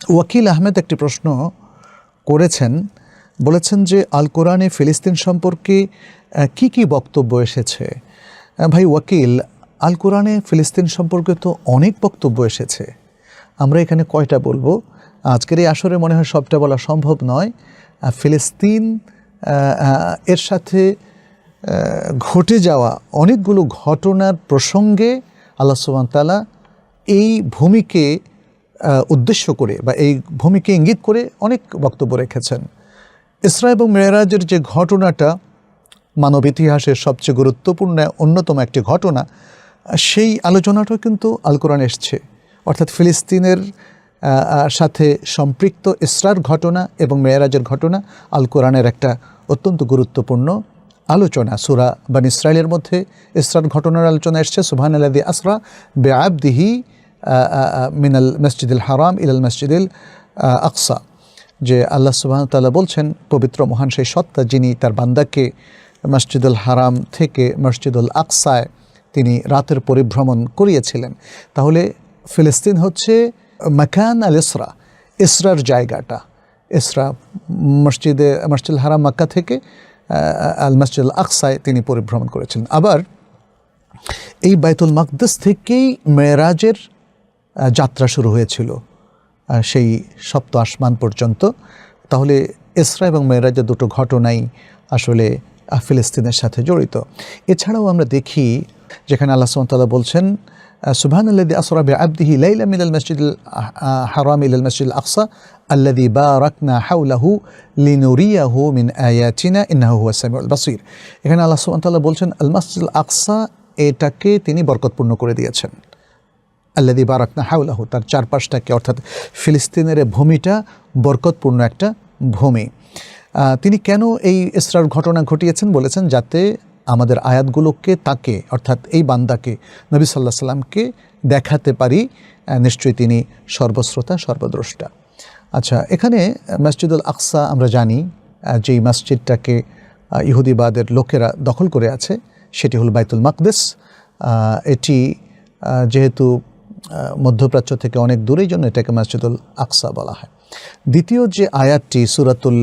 ওয়াকিল আহমেদ একটি প্রশ্ন করেছেন, বলেছেন যে আল কোরআনে ফিলিস্তিন সম্পর্কে কি কি বক্তব্য এসেছে? ভাই ওয়াকিল, আল কোরআনে ফিলিস্তিন সম্পর্কে তো অনেক বক্তব্য এসেছে। আমরা এখানে কয়টা বলব? আজকের এই আসরে মনে হয় সবটা বলা সম্ভব নয়। ফিলিস্তিন এর সাথে ঘটে যাওয়া অনেকগুলো ঘটনার প্রসঙ্গে আল্লাহ সুবহান তাআলা এই ভূমিকে উদ্দেশ্য করে বা এই ভূমিকে ইঙ্গিত করে অনেক বক্তব্য রেখেছেন। ইসরা এবং মেয়েরাজের যে ঘটনাটা মানব ইতিহাসের সবচেয়ে গুরুত্বপূর্ণ অন্যতম একটি ঘটনা, সেই আলোচনাটাও কিন্তু আল কোরআন এসছে। অর্থাৎ ফিলিস্তিনের সাথে সম্পৃক্ত ইসরার ঘটনা এবং মেয়েরাজের ঘটনা আল কোরআনের একটা অত্যন্ত গুরুত্বপূর্ণ আলোচনা। সুরা বান ইসরায়েলের মধ্যে ইসরার ঘটনার আলোচনা এসছে সুবহান আলাদি আসরা বে আবদিহি মিনাল মসজিদুল হারাম ইলাল মসজিদুল আকসা। যে আল্লাহ সুবাহ তাআলা বলছেন, পবিত্র মহান সেই সত্তা যিনি তার বান্দাকে মসজিদুল হারাম থেকে মসজিদুল আকসায় তিনি রাতের পরিভ্রমণ করিয়েছিলেন। তাহলে ফিলিস্তিন হচ্ছে মাকান আল ইসরা, ইসরার জায়গাটা। ইসরা মসজিদে, মসজিদুল হারাম মাক্কা থেকে আল মসজিদুল আকসায় তিনি পরিভ্রমণ করেছিলেন। আবার এই বাইতুল মাকদেস থেকেই মেয়েরাজের যাত্রা শুরু হয়েছিল সেই সপ্ত আসমান পর্যন্ত। তাহলে ইসরা এবং মেয়েরাজের দুটো ঘটনাই আসলে ফিলিস্তিনের সাথে জড়িত। এছাড়াও আমরা দেখি যেখানে আল্লাহ সুমতাল্লাহ বলছেন সুবহান আল্লাদি আসরা বে আবদিহি লাইলা মিলাল মসজিদ হারাম ইলাল মসজিদ আকসা আল্লাদি বারাকনা হাউলাহু লিনুরিয়াহু মিন আয়াতিনা ইন্নাহু হুয়া সামিউল বাসির। এখানে আল্লাহ সুবহানাহু বলছেন, আল মসজিদ আকসা এটাকে তিনি বরকতপূর্ণ করে দিয়েছেন। আল্লাদি বারাকনা হাউলাহু তার চারপাশটাকে, অর্থাৎ ফিলিস্তিনের ভূমিটা বরকতপূর্ণ একটা ভূমি। তিনি কেন এই ইসরার ঘটনা ঘটিয়েছেন বলেছেন, যাতে আমাদের আয়াতগুলোকে তাকে, অর্থাৎ এই বান্দাকে, নবী সাল্লাহ সাল্লামকে দেখাতে পারি নিশ্চয়ই তিনি সর্বশ্রোতা, সর্বদ্রষ্টা। আচ্ছা এখানে মসজিদুল আকসা আমরা জানি যেই মসজিদটাকে ইহুদিবাদের লোকেরা দখল করে আছে, সেটি হল বাইতুল মাকদেস। এটি যেহেতু মধ্যপ্রাচ্য থেকে অনেক দূরেই জন্য এটাকে মসজিদুল আকসা বলা হয়। দ্বিতীয় যে আয়াতটি সুরাতুল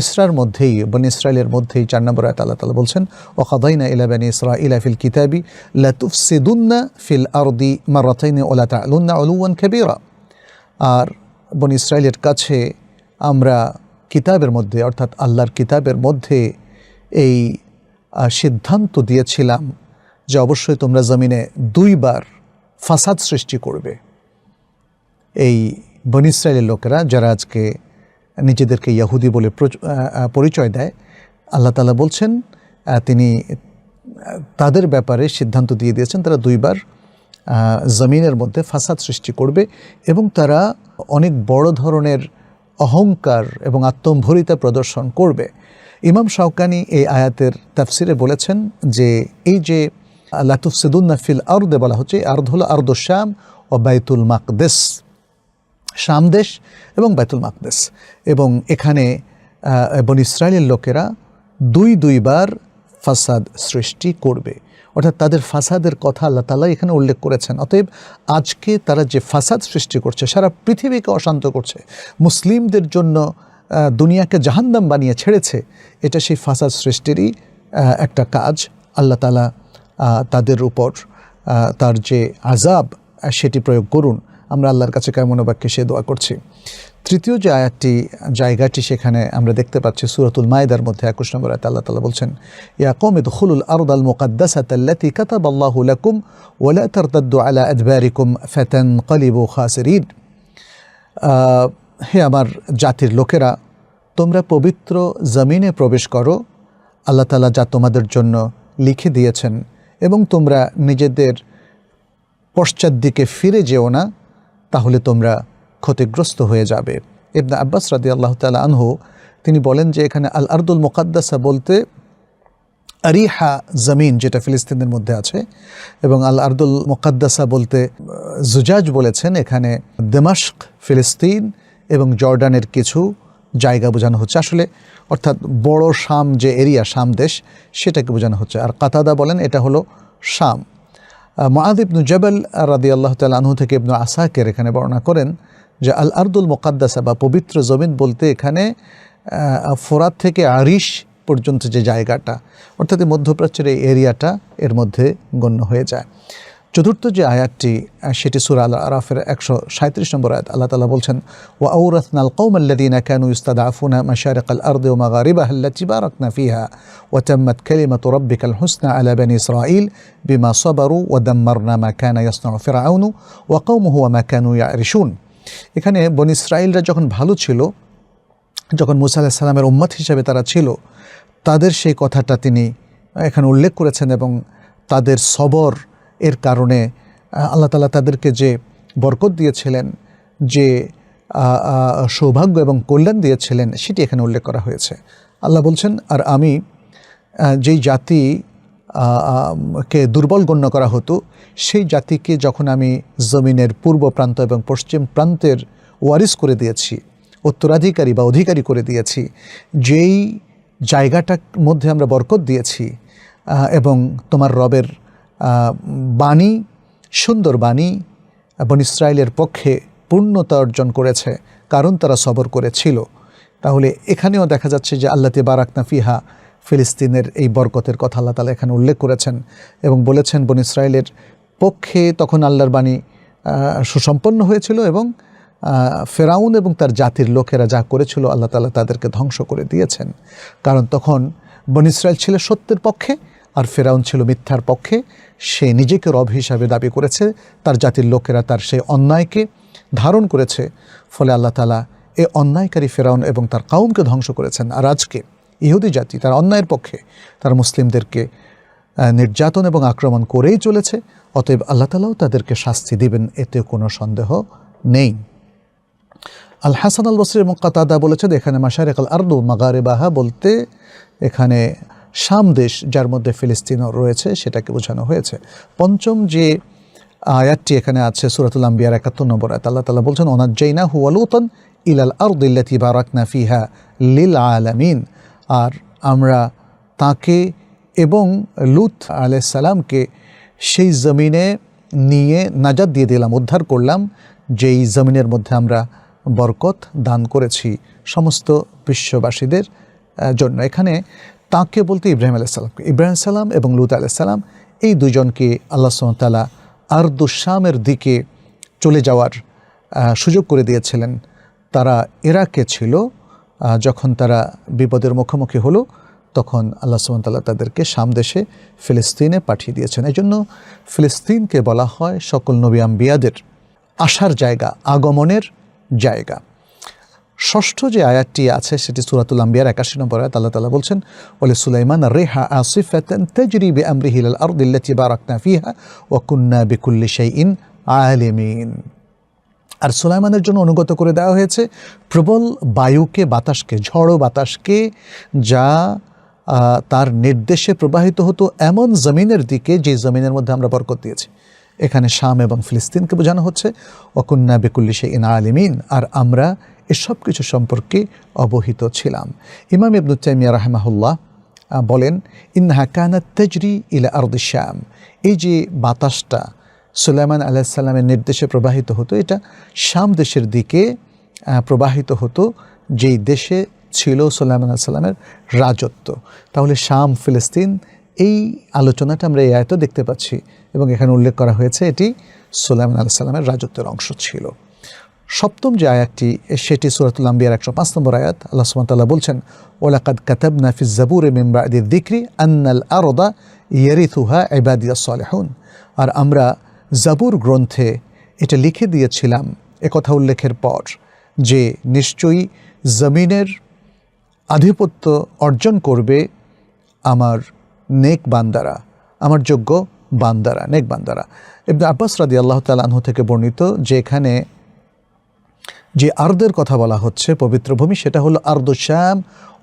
ইসরার মধ্যেই, বন ইসরায়েলের মধ্যেই, চার নম্বর আয়াত আল্লাহ তালা বলছেন ও খাদাইনা ইলা বানি ইসরা ইলা ফিল কিতাবি লাতুফসিদুন্না ফিল আরদি মারাতাইনি ওলা তালুন্না অলুয়ান কেবিরা। আর বন ইসরায়েলের কাছে আমরা কিতাবের মধ্যে, অর্থাৎ আল্লাহর কিতাবের মধ্যে এই সিদ্ধান্ত দিয়েছিলাম যে অবশ্যই তোমরা জমিনে দুইবার ফাসাদ সৃষ্টি করবে। এই বনিসাইলের লোকেরা যারা আজকে নিজেদেরকে ইয়াহুদি বলে পরিচয় দেয়, আল্লাহ তালা বলছেন তিনি তাদের ব্যাপারে সিদ্ধান্ত দিয়ে দিয়েছেন, তারা দুইবার জমিনের মধ্যে ফাসাদ সৃষ্টি করবে এবং তারা অনেক বড় ধরনের অহংকার এবং আত্মম্ভরিতা প্রদর্শন করবে। ইমাম শাওকানি এই আয়াতের তাফসিরে বলেছেন যে, এই যে লাতুফ সিদুন্না ফিল আর্দে বলা হচ্ছে আর্দ হলো আর্দ শাম ও বাইতুল মাকদেস। শাম দেশ এবং বাইতুল মাকদেস। এবং এখানে বন ইসরায়েলের লোকেরা দুই দুইবার ফাসাদ সৃষ্টি করবে। অর্থাৎ তাদের ফাসাদের কথা আল্লাহ তালা এখানে উল্লেখ করেছেন। অতএব আজকে তারা যে ফাসাদ সৃষ্টি করছে, সারা পৃথিবীকে অশান্ত করছে, মুসলিমদের জন্য দুনিয়াকে জাহান্নাম বানিয়ে ছেড়েছে, এটা সেই ফাসাদ সৃষ্টিরই একটা কাজ আল্লাহ তালা তাদের উপর তার যে আজাব সেটি প্রয়োগ করুন। আমরা আল্লাহর কাছে কামনাবাক্যে সে দোয়া করছি। তৃতীয় যে আয়াতটি, জায়গাটি সেখানে আমরা দেখতে পাচ্ছি সুরাতুল মায়েদার মধ্যে একুশ নম্বর আয়াত আল্লাহ তালা বলছেন, ইয়া কৌমিদ খুলুল আরদ আল মুকাদ্দাসাত আল্লাতি কাতাব আল্লাহু লাকুম ওয়ালা তারতাদ্দু আলা আদবারিকুম ফাতান কলিবু খাসিরিন হে আমার জাতির লোকেরা, তোমরা পবিত্র জমিনে প্রবেশ করো। আল্লাহ তালা যা তোমাদের জন্য লিখে দিয়েছেন এবং তোমরা নিজেদের পশ্চাৎ দিকে ফিরে যেও না, তাহলে তোমরা ক্ষতিগ্রস্ত হয়ে যাবে। ইবনা আব্বাস রাদি আল্লাহ তালা আনহু, তিনি বলেন যে এখানে আল আর্দুল মোকাদ্দাসা বলতে আরিহা জমিন যেটা ফিলিস্তিনের মধ্যে আছে, এবং আল আর্দুল মোকাদ্দাসা বলতে জুজাজ বলেছেন এখানে দেমাস্ক ফিলিস্তিন এবং জর্ডানের কিছু জায়গা বোঝানো হচ্ছে। আসলে অর্থাৎ বড় শাম যে এরিয়া, শাম দেশ, সেটাকে বোঝানো হচ্ছে। আর কাতাদা বলেন, এটা হলো শাম। মাহাদ ইবনু জবাল রাদি আল্লাহ তাল থেকে ইবনু আসাকের এখানে বর্ণনা করেন যে, আল আর্দুল মোকাদ্দাসা বা পবিত্র জমিন বলতে এখানে ফোরাত থেকে আরিশ পর্যন্ত যে জায়গাটা, অর্থাৎ মধ্যপ্রাচ্যের এই এরিয়াটা এর মধ্যে গণ্য হয়ে যায়। চতুর্থ যে আয়াতটি সেটি সুরা আল আরাফের একশো সাঁত্রিশ নম্বর আয়াত। আল্লাহ তালা বলছেন ও আউরাতনাল কৌমাল্লাদিনা ক্যানু ইস্তাদ আফুনা মাশারেক আল আর্দে ও মাগারিবাহ চিবারকনা ফিহা ও চাম্মত খেলিমত রব্বিক আল হুসনা আলা বেন ইসরাইল বিমা সবারু ও দম্মারনা মা ক্যানা ইয়াসনা ফেরাউনু ও কৌমহু মা ক্যানু ইয়া রিসুন এখানে বন ইসরায়েলরা যখন ভালো ছিল, যখন মুসা আল্লাহ সাল্লামের উম্মত হিসাবে তারা ছিল, তাদের সেই কথাটা তিনি এখানে উল্লেখ করেছেন এবং তাদের সবর এর কারণে আল্লাহ তালা তাদেরকে যে বরকত দিয়েছিলেন, যে সৌভাগ্য এবং কল্যাণ দিয়েছিলেন, সেটি এখানে উল্লেখ করা হয়েছে। আল্লাহ বলছেন, আর আমি যেই জাতি কে দুর্বল গণ্য করা হতো, সেই জাতিকে যখন আমি জমিনের পূর্ব প্রান্ত এবং পশ্চিম প্রান্তের ওয়ারিস করে দিয়েছি, উত্তরাধিকারী বা অধিকারী করে দিয়েছি, যেই জায়গাটার মধ্যে আমরা বরকত দিয়েছি এবং তোমার রবের বাণী, সুন্দর বাণী এবং ইসরায়েলের পক্ষে পূর্ণতা অর্জন করেছে, কারণ তারা সবর করেছিল। তাহলে এখানেও দেখা যাচ্ছে যে আল্লাহ বারাকনা ফিহা ফিলিস্তিনের এই বরকতের কথা আল্লাহ তালা এখানে উল্লেখ করেছেন এবং বলেছেন বন ইসরায়েলের পক্ষে তখন আল্লাহর বাণী সুসম্পন্ন হয়েছিল এবং ফেরাউন এবং তার জাতির লোকেরা যা করেছিল আল্লাহ তালা তাদেরকে ধ্বংস করে দিয়েছেন। কারণ তখন বন ইসরায়েল ছিল সত্যের পক্ষে আর ফেরাউন ছিল মিথ্যার পক্ষে। সে নিজেকে রব হিসাবে দাবি করেছে, তার জাতির লোকেরা তার সেই অন্যায়কে ধারণ করেছে। ফলে আল্লাহ তালা এ অন্যায়কারী ফেরাউন এবং তার কাউমকে ধ্বংস করেছেন। আর আজকে ইহুদি জাতি তার অন্যায়ের পক্ষে তার মুসলিমদেরকে নির্যাতন এবং আক্রমণ করেই চলেছে। অতএব আল্লাহ তালাও তাদেরকে শাস্তি দিবেন, এতে কোনো সন্দেহ নেই। আল হাসান আল বসরি মোকাতাদা বলেছেন, এখানে মাসারেক আল আর্দু মাগারে বাহা বলতে এখানে শাম দেশ যার মধ্যে ফিলিস্তিনও রয়েছে, সেটাকে বোঝানো হয়েছে। পঞ্চম যে আয়াতটি এখানে আছে, সুরাতুল আম্বিয়ার একাত্তর নম্বর আয়াত, আল্লাহ তালা বলছেন অনাজ্জাইনা হুয়ালুতন ইলাল আর্দিল্লাতি বারাকনা ফিহা লিল আলামিন। আর আমরা তাকে এবং লুত সালামকে সেই জমিনে নিয়ে নাজাদ দিয়ে দিলাম, উদ্ধার করলাম, যেই জমিনের মধ্যে আমরা বরকত দান করেছি সমস্ত বিশ্ববাসীদের জন্য। এখানে তাকে বলতে ইব্রাহিম আলাইসাল্লামকে ইব্রাহিম সালাম এবং লুত আলাইসাল্লাম এই দুজনকে আল্লাহ সাল্লাহ আর্দুশামের দিকে চলে যাওয়ার সুযোগ করে দিয়েছিলেন। তারা ইরাকে ছিল যখন তারা বিপদের মুখোমুখি হলো, তখন আল্লাহ সুমতাল্লাহ তাদেরকে সামদেশে ফিলিস্তিনে পাঠিয়ে দিয়েছেন। এই জন্য ফিলিস্তিনকে বলা হয় সকল নবী আম্বিয়াদের আসার জায়গা, আগমনের জায়গা। ষষ্ঠ যে আয়াতটি আছে, সেটি সুরাতুল আম্বিয়ার একাশি নম্বর আয়াত, আল্লাহ তালা বলছেন বলে সুলাইমান, রেহা আসিফাতান তাজরি বি আমরিহিল আল আরদিল্লাতি বারাকনা ফিহা ওয়া কুন্না বিকুল্লি শাইইন আলিমিন। আর সুলাইমানের জন্য অনুগত করে দেওয়া হয়েছে, প্রবল বায়ুকে, বাতাসকে, ঝড়ো বাতাসকে, যা তার নির্দেশে প্রবাহিত হতো এমন জমিনের দিকে, যে জমিনের মধ্যে আমরা বরকত দিয়েছি। এখানে শাম এবং ফিলিস্তিনকে বোঝানো হচ্ছে অকুন্না বেকুল্লি সে ইনা আলিমিন। আর আমরা এসব কিছু সম্পর্কে অবহিত ছিলাম। ইমাম ইবনু তাইমিয়া রাহমাহুল্লাহ বলেন, ইন্নাহা কানা তেজরি ইলা আরদ শ্যাম। এই যে বাতাসটা সুলাইমান আলাইসাল্লামের নির্দেশে প্রবাহিত হতো, এটা শাম দেশের দিকে প্রবাহিত হতো, যেই দেশে ছিল সুলাইমান আলাইসাল্লামের রাজত্ব। তাহলে শাম ফিলিস্তিন, এই আলোচনাটা আমরা এই আয়ত দেখতে পাচ্ছি এবং এখানে উল্লেখ করা হয়েছে, এটি সুলাইমান আলাইসাল্লামের রাজত্বের অংশ ছিল। সপ্তম যে আয়াতটি, সেটি সুরাতুল আম্বিয়ার একশো পাঁচ নম্বর আয়াত, আল্লাহ সুমতাল্লাহ বলছেন ওলাকাদ কাতাব নাফিজ জাবুর মিমবাদি দিক্রি আন্নাল আরদা ইয়ারিথুহা এবাদিয়া সালেহুন। আর আমরা জাবুর গ্রন্থে এটা লিখে দিয়েছিলাম একথা উল্লেখের পর যে নিশ্চয়ই জমিনের আধিপত্য অর্জন করবে আমার নেক বান্দারা, আমার যোগ্য বান্দারা, নেক বান্দারা। ইবনে আব্বাস রাদি আল্লাহ তালাহ থেকে বর্ণিত যে এখানে যে আর্দের কথা বলা হচ্ছে, পবিত্র ভূমি, সেটা হলো আর্দ শ্যাম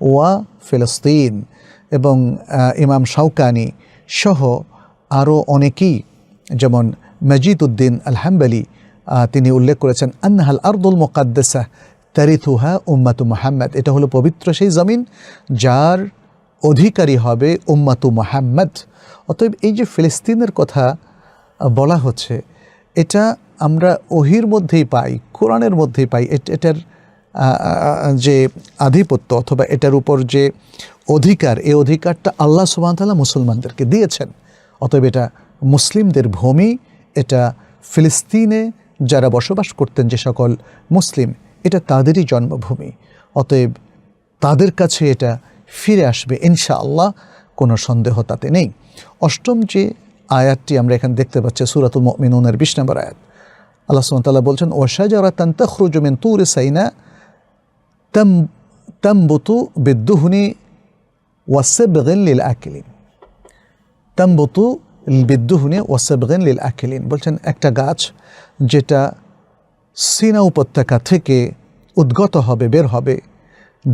ওয়া ফিলিস্তিন। এবং ইমাম শাউকানি সহ আরও অনেকেই, যেমন মজিদ উদ্দিন আলহাম্বালি তিনি উল্লেখ করেছেন, আন্নাহাল আর্দুল মোকাদ্দেসা তারিথুহা উম্মাতু মোহাম্মদ। এটা হলো পবিত্র সেই জমিন যার অধিকারী হবে উম্মাতু মোহাম্মদ। অতএব এই যে ফিলিস্তিনের কথা বলা হচ্ছে, এটা আমরা ওহির মধ্যেই পাই, কোরআনের মধ্যেই পাই। এটার যে আধিপত্য অথবা এটার উপর যে অধিকার, এই অধিকারটা আল্লাহ সুবাহতাল্লাহ মুসলমানদেরকে দিয়েছেন। অতএব এটা মুসলিমদের ভূমি, এটা ফিলিস্তিনে যারা বসবাস করতেন যে সকল মুসলিম, এটা তাদেরই জন্মভূমি। অতএব তাদের কাছে এটা ফিরে আসবে ইনশাআল্লাহ, কোনো সন্দেহ তাতে নেই। অষ্টম যে আয়াতটি আমরা এখানে দেখতে পাচ্ছি, সুরাতুল মিনুনের বিশ নম্বর আয়াত। আল্লাহ সুমতাল্লাহ বলছেন ওয়াশাজারা তান তখরুজু মিন তুর সাইনা, তাম, তামবুতু বিদ্দুহনি ওয়াসেবগিন লিল আকিলিন। তামবুতু বিদ্দুহনি ওয়াসেবগিন লিল আকিলিন। বলছেন, একটা গাছ যেটা সিনা উপত্যকা থেকে উদ্গত হবে, বের হবে,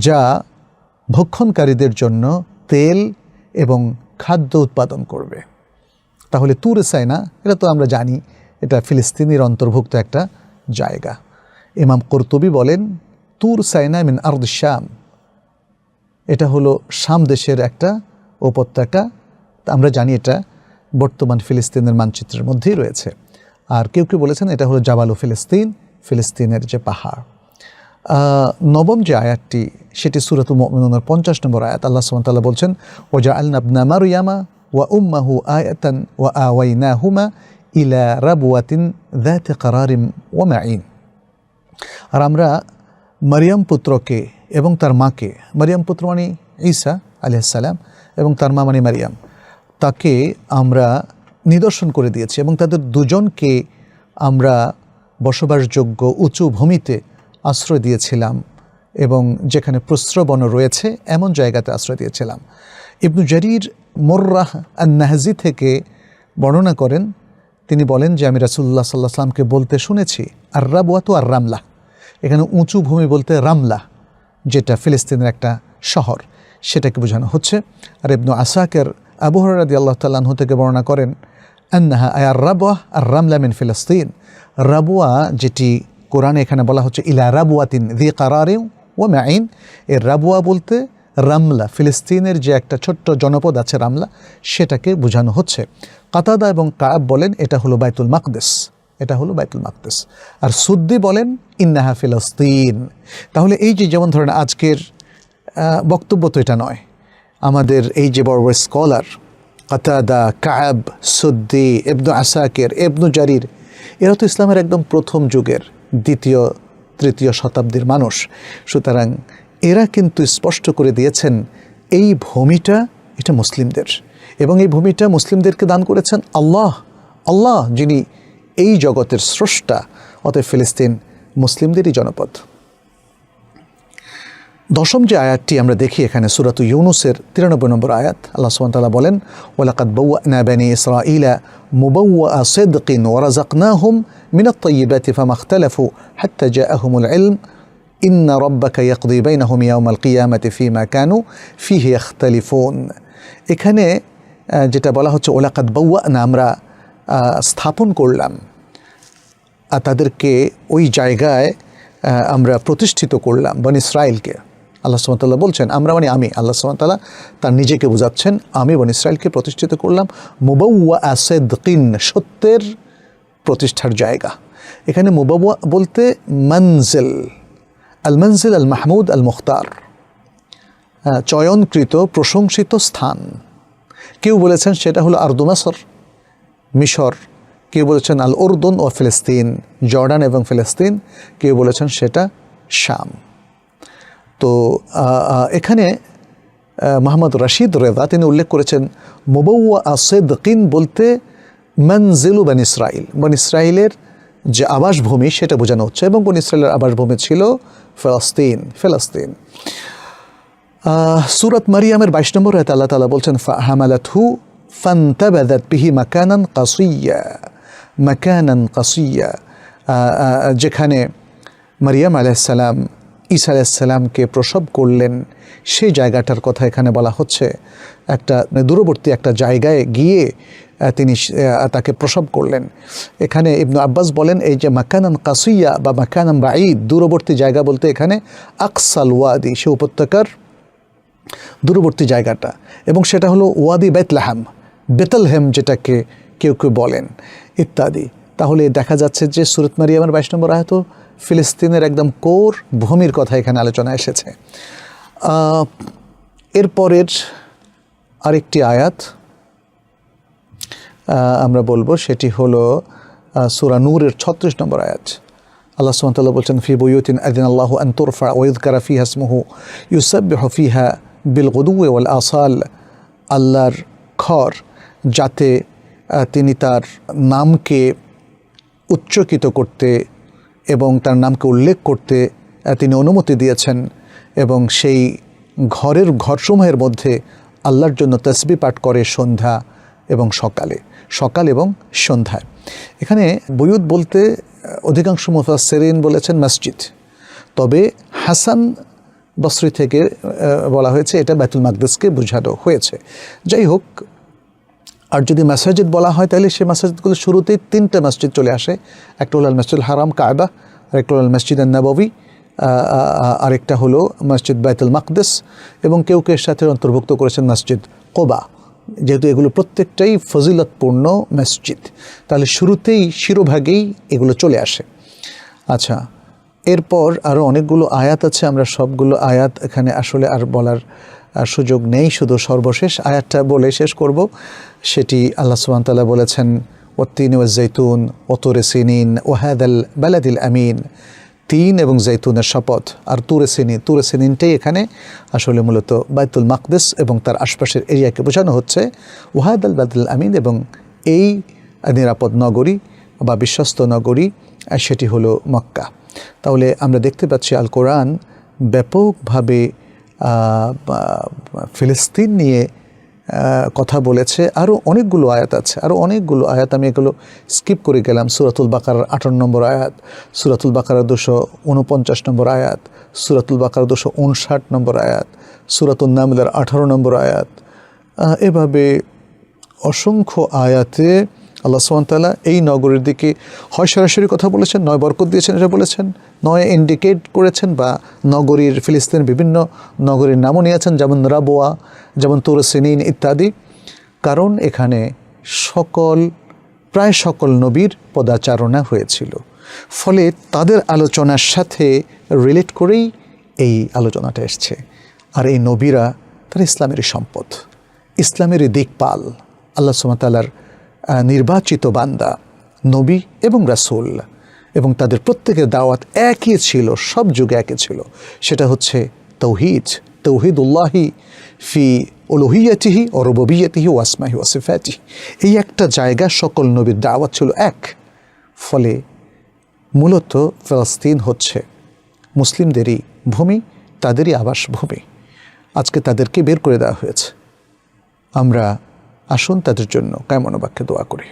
যা ভক্ষণকারীদের জন্য তেল এবং খাদ্য উৎপাদন করবে। তাহলে তুর সাইনা, এটা তো আমরা জানি এটা ফিলিস্তিনির অন্তর্ভুক্ত একটা জায়গা। ইমাম কর্তুবী বলেন, তুর সাইনা মিন আর্দ শাম। এটা হলো শাম দেশের একটা উপত্যকা। আমরা জানি এটা বর্তমান ফিলিস্তিনের মানচিত্রের মধ্যেই রয়েছে। আর কেউ কেউ বলেছেন এটা হলো জাবালু ফিলিস্তিন, ফিলিস্তিনের যে পাহাড়। নবম যে আয়াতটি, সেটি সুরাত মিনুনের পঞ্চাশ নম্বর আয়াত। আল্লাহ সুমতাল্লাহ বলছেন ওজা আলনাবনা মারুয়ামা ওয়া উম্মাহু আয়াতান ওয়া আওয়াইনাহুমা ইলা রাবুয়াতিন দাতে কারারিম ওমাইন আর আমরা মারিয়াম পুত্রকে এবং তার মাকে, মারিয়াম পুত্র মানে ঈসা আলিয়াসাল্লাম এবং তার মা মানে মারিয়াম, তাকে আমরা নিদর্শন করে দিয়েছি এবং তাদের দুজনকে আমরা বসবাসযোগ্য উঁচু ভূমিতে আশ্রয় দিয়েছিলাম এবং যেখানে প্রস্রবণ রয়েছে, এমন জায়গাতে আশ্রয় দিয়েছিলাম। ইবনু জারির মোর্রাহ আন্নাহাজি থেকে বর্ণনা করেন তিনি বলেন যে আমি রাসুল্লাহ সাল্লাহ সাল্লামকে বলতে শুনেছি আর রাবুয়াতু আর রামলা এখানে উঁচু ভূমি বলতে রামলা, যেটা ফিলিস্তিনের একটা শহর। সেটাকে বোঝানো হচ্ছে। আর ইবনু আসাকের আবু হরাদি আল্লাহ তাল্লাহ থেকে বর্ণনা করেন, আন্নাহা আয়ার রাবুয়া আর রামলা মিন ফিলিস্তিন। রাবুয়া যেটি কোরআনে এখানে বলা হচ্ছে, ইলা রাবুয়াতিন দি কারারে ও ম্যাইন এর রাবুয়া বলতে রামলা, ফিলিস্তিনের যে একটা ছোট্ট জনপদ আছে রামলা, সেটাকে বোঝানো হচ্ছে। কাতাদা এবং কাব বলেন, এটা হলো বাইতুল মাকদেস। এটা হলো বাইতুল মাকদেস। আর সুদ্দি বলেন, ইন্নাহা ফিলিস্তিন। তাহলে এই যে যেমন ধরেন আজকের বক্তব্য তো এটা নয়। আমাদের এই যে বড় বড় স্কলার, কাতাদা, কাব, সুদ্দি এবনু আসাকের এবনু জারির, এরা তো ইসলামের একদম প্রথম যুগের দ্বিতীয়, তৃতীয় শতাব্দীর মানুষ। সুতরাং এরা কিন্তু স্পষ্ট করে দিয়েছেন, এই ভূমিটা এটা মুসলিমদের। এবং এই ভূমিটা মুসলিমদেরকে দান করেছেন আল্লাহ আল্লাহ যিনি এই জগতের স্রষ্টা, অতএব ফিলিস্তিন মুসলিমদেরই জনপদ। দশম যে আয়াতটি আমরা দেখি এখানে, সুরাত ইউনুসের তিরানব্বই নম্বর আয়াত, আল্লাহ সুবহানাহু বলেন, ওয়ালাকাদ বাওয়ানা বানি ইসরাঈলা মুবাওয়া সিদকিন ওয়ারাযাকনাহুম মিন আত-তাইয়্যিবাতি ফামা ইখতালাফু হাত্তা জাআহুমুল ইলম ইন্না রাব্বাকা ইয়াকদি বাইনাহুম ইয়াওমাল কিয়ামাতি ফীমা কানু ফীহি ইখতালিফুন এখানে যেটা বলা হচ্ছে ওলাকাদ বাওয়ানা আমরা আহ, স্থাপন করলাম। আর তাদেরকে ওই জায়গায় আমরা প্রতিষ্ঠিত করলাম বন ইসরায়েলকে আল্লাহ সুমতাল্লাহ বলছেন আমরা মানে আমি। আল্লাহ সুমতাল্লাহ তার নিজেকে বোঝাচ্ছেন আমি বন ইসরায়েলকে প্রতিষ্ঠিত করলাম মুবাউয়া আসেদিন সত্যের প্রতিষ্ঠার জায়গা। এখানে মুবাউয়া বলতে মনজিল আল আল মাহমুদ আল মুখতার চয়নকৃত, প্রশংসিত স্থান। কেউ বলেছেন সেটা হলো আর্দুমাসর মিশর। কেউ বলেছেন আল উর্দুন ও ফিলিস্তিন। জর্ডান এবং ফিলিস্তিন, কেউ বলেছেন সেটা শাম। তো এখানে মোহাম্মদ রশিদ রেদা তিনি উল্লেখ করেছেন, মুবৌয়া আসেদিন বলতে, মনজিলু বান ইসরাইল। বন ইসরায়েলের যে আবাসভূমি সেটা বোঝানো হচ্ছে এবং বন ইসরায়েলের আবাসভূমি ছিল ফিলিস্তিন, ফেলাস্তিন। সুরত মারিয়ামের বাইশ নম্বর আয়াতে আল্লাহ তালা বলছেন হামালাতহু ফান্তাবাদাত বিহি মাকানান কাসুইয়া মাকানান কাসুইয়া যেখানে মারিয়াম আলাইসাল্লাম ঈসা আলাইসাল্লামকে প্রসব করলেন, সেই জায়গাটার কথা এখানে বলা হচ্ছে, একটা দূরবর্তী একটা জায়গায় গিয়ে তিনি তাকে প্রসব করলেন। এখানে ইবনু আব্বাস বলেন, এই যে মাকানান কাসুইয়া বা মাকানান বা ঈদ দূরবর্তী জায়গা বলতে এখানে আকসাল ওয়াদি, সে উপত্যকার দূরবর্তী জায়গাটা। এবং সেটা হলো ওয়াদি বেতলাহাম, বেতলহেম যেটাকে কেউ কেউ বলেন, ইত্যাদি। তাহলে দেখা যাচ্ছে যে সুরত মারিয়ামের বাইশ নম্বর আহত ফিলিস্তিনের একদম কোর ভূমির কথা এখানে আলোচনা এসেছে। এরপরের আরেকটি আয়াত আমরা বলব সেটি হলো সূরা নূরের ছত্রিশ নম্বর আয়াত। আল্লাহ সুবহানাহু বলছেন, ফি বুয়ুতিন আদিন আল্লাহ আন তুরফা ওয়ুযকারা ফিহা ইসমুহু ইউসাব্বিহু হফিহা বিল গুদুওয়ে ওয়াল আসাল, আল্লাহর খর যাতে তিনি তার নামকে উচ্চকিত করতে এবং তার নামকে উল্লেখ করতে তিনি অনুমতি দিয়েছেন এবং সেই ঘরের ঘরসমূহের মধ্যে আল্লাহর জন্য তসবি পাঠ করে সন্ধ্যা এবং সকালে। সকাল এবং সন্ধ্যায়। এখানে বয়ুদ বলতে, অধিকাংশ মুফাসসিরিন বলেছেন মসজিদ। তবে হাসান বসরি থেকে বলা হয়েছে এটা বাইতুল মাকদেসকে বোঝানো হয়েছে। যাই হোক, আর যদি মাসাজিদ বলা হয়, তাহলে সেই মাসাজিদগুলো শুরুতেই তিনটা মসজিদ চলে আসে। একটা হলো আল মসজিদ হারাম কায়বা আরেকটা হলো মসজিদ নববী আরেকটা হলো মসজিদ বাইতুল মাকদেস, এবং কেউ কেউ সাথে অন্তর্ভুক্ত করেছেন মসজিদ কোবা। যেহেতু এগুলো প্রত্যেকটাই ফজিলতপূর্ণ মসজিদ। তাহলে শুরুতেই শিরোভাগেই এগুলো চলে আসে। আচ্ছা এরপর আরও অনেকগুলো আয়াত আছে, আমরা সবগুলো আয়াত এখানে আসলে আর বলার সুযোগ নেই, শুধু সর্বশেষ আয়াতটা বলে শেষ করব। সেটি আল্লাহ সুবহান বলেছেন ওত্তিন ও জৈতুন ওতরে সিনিন ওহাদাল বালাদিল আমিন। তিন এবং জৈতুনের শপথ। আর তুরে সিনিন তুরে সিনিনটাই এখানে আসলে মূলত বাইতুল মাকদেস এবং তার আশপাশের এরিয়াকে বোঝানো হচ্ছে। ওয়াহাদ ওহাদাল বালাদিল আমিন এবং এই নিরাপদ নগরী বা বিশ্বস্ত নগরী সেটি হলো মক্কা। তাহলে আমরা দেখতে পাচ্ছি আল কোরআন ব্যাপকভাবে ফিলিস্তিন নিয়ে কথা বলেছে। আরও অনেকগুলো আয়াত আছে। আরও অনেকগুলো আয়াত আমি এগুলো স্কিপ করে গেলাম। সুরাতুল বাকার আঠান্ন নম্বর আয়াত, সুরাতুল বাকার দুশো উনপঞ্চাশ নম্বর আয়াত, সুরাতুল বাকার দুশো উনষাট নম্বর আয়াত সুরাতুল নামিলার আঠারো নম্বর আয়াত। এভাবে অসংখ্য আয়াতে আল্লাহ সুবহানাহু এই নগরের দিকে হয় সরাসরি কথা বলেছেন, নয় বরকত দিয়েছেন এটা বলেছেন, নয় ইন্ডিকেট করেছেন বা নগরীর ফিলিস্তিন বিভিন্ন নগরীর নামও নিয়েছেন, যেমন রাবোয়া, যেমন তুরসিনিন ইত্যাদি। কারণ এখানে সকল, প্রায় সকল নবীর পদাচারণা হয়েছিল। ফলে তাদের আলোচনার সাথে রিলেট করেই এই আলোচনাটা এসছে। আর এই নবীরা তারা ইসলামেরই সম্পদ, ইসলামেরই দিকপাল, আল্লাহ সুমতালার নির্বাচিত বান্দা, নবী এবং রাসূল। এবং তাদের প্রত্যেকের দাওয়াত একই ছিল, সব যুগে একই ছিল। সেটা হচ্ছে তৌহিদ, তৌহিদুল্লাহি ফি ওলোহিয়াতিহি ও রববিয়াতিহি ও আসমাহি ওয়াসিফাতিহি এই একটা জায়গা সকল নবীর দাওয়াত ছিল এক। ফলে মূলত ফলস্তিন হচ্ছে মুসলিমদেরই ভূমি, তাদেরই আবাস ভূমি আজকে তাদেরকে বের করে দেওয়া হয়েছে। আমরা আসুন তাদের জন্য কায়মনোবাক্যে দোয়া করি।